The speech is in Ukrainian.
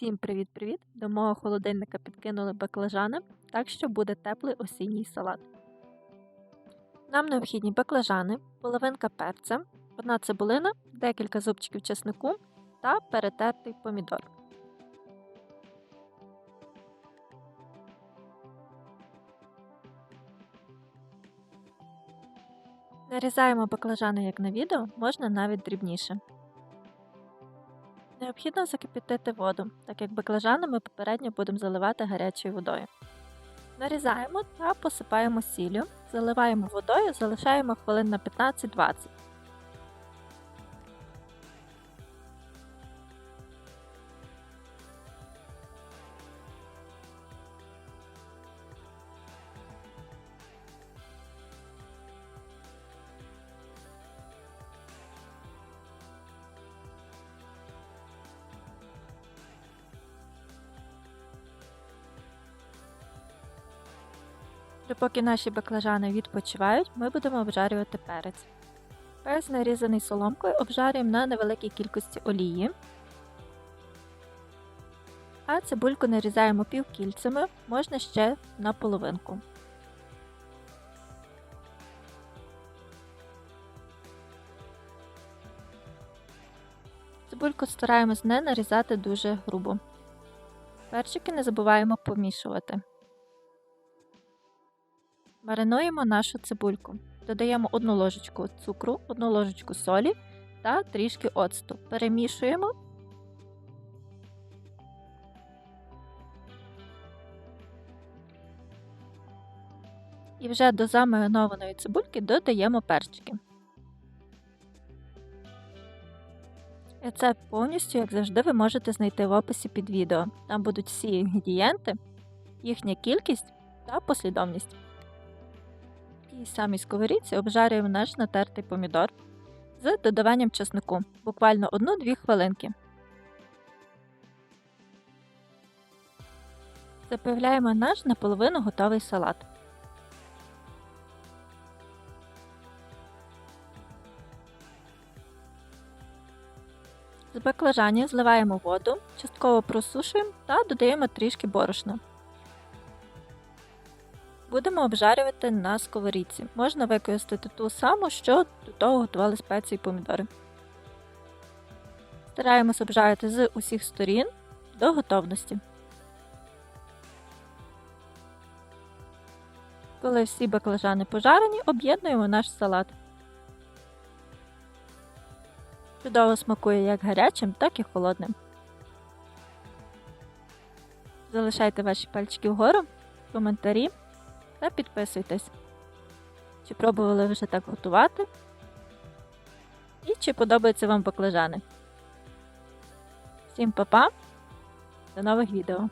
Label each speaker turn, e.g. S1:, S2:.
S1: Всім привіт-привіт! До мого холодильника підкинули баклажани, так що буде теплий осінній салат. Нам необхідні баклажани, половинка перця, одна цибулина, декілька зубчиків чеснику та перетертий помідор. Нарізаємо баклажани як на відео, можна навіть дрібніше. Необхідно закипятити воду, так як баклажани ми попередньо будемо заливати гарячою водою. Нарізаємо та посипаємо сіллю, заливаємо водою, залишаємо хвилин на 15-20. Допоки наші баклажани відпочивають, ми будемо обжарювати перець. Перець нарізаний соломкою обжарюємо на невеликій кількості олії. А цибульку нарізаємо півкільцями, можна ще на половинку. Цибульку стараємось не нарізати дуже грубо. Перчики не забуваємо помішувати. Маринуємо нашу цибульку. Додаємо 1 ложечку цукру, 1 ложечку солі та трішки оцту. Перемішуємо. І вже до замаринованої цибульки додаємо перчики. Рецепт повністю, як завжди, ви можете знайти в описі під відео. Там будуть всі інгредієнти, їхня кількість та послідовність тій самій сковорідці обжарюємо наш натертий помідор з додаванням чеснику буквально 1-2 хвилинки. Запивляємо наш наполовину готовий салат. З баклажанів зливаємо воду, частково просушуємо та додаємо трішки борошна. Будемо обжарювати на сковорідці. Можна використати ту саму, що до того готували спеції і помідори. Стараємось обжарити з усіх сторін до готовності. Коли всі баклажани пожарені, об'єднуємо наш салат. Чудово смакує як гарячим, так і холодним. Залишайте ваші пальчики вгору, коментарі та підписуйтесь. Чи пробували вже так готувати? І чи подобаються вам баклажани. Всім па-па, до нових відео!